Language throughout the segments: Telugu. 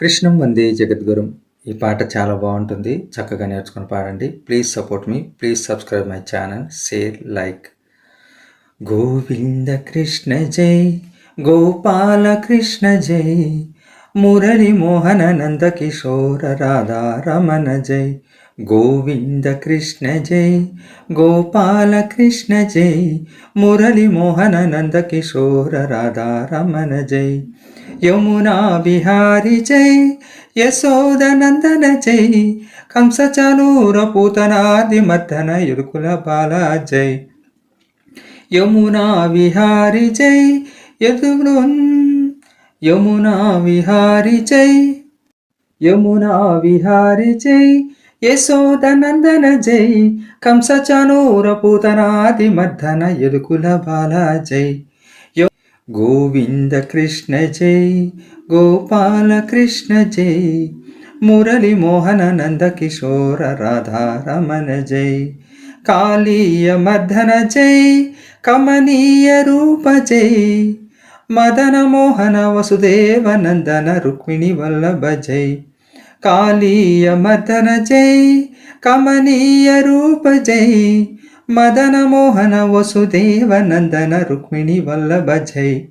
కృష్ణం వందే జగద్గురం. ఈ పాట చాలా బాగుంటుంది. చక్కగా నేర్చుకుని పాడండి. Please support me please subscribe my channel share like Govinda Krishna జై. గోపాల కృష్ణ జై. మురళి మోహన నంద కిషోర రాధా రమణ జై. గోవింద కృష్ణ జై. గోపాల కృష్ణ జై. మురళి మోహన నంద కిషోర రాధా రమణ జై. యమునా బిహారి జై యశోదనందన జై కంసచనూర పూతనాది మర్దన ఎరుకుల బాల జై యమునా విహారి జై యదువృన్ యమునా విహారి జై యమునా విహారి జై యశోదనందన జై కంసచనూర పూతనాది మర్దన ఎరుకుల బాల జై గోవింద కృష్ణ జై గోపాల కృష్ణ జై మురళి మోహన నంద కిశోర రాధారమణ జై కాళీయ మర్దన జై కమనీయ రూప జై మదన మోహన వసుదేవ నందన రుక్మిణి వల్లభ జై కాళీయ మర్దన జై కమనీయ రూప జై మదన మోహన వసుదేవ నందన రుక్మిణి వల్లభ జై.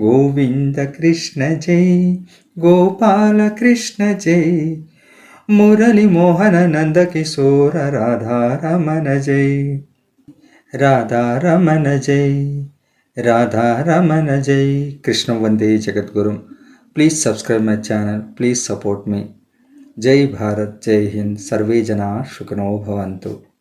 గోవింద కృష్ణ జై గోపాల కృష్ణ జై. మురళి మోహన నంద కిశోర రాధారమణ జై. రాధారమణ జై రాధారమణ జై. కృష్ణ వందే జగద్గురు. Please subscribe my channel please support మీ. జై భారత్ జై హింద్. సర్వే జనా సుఖనో భవంతు.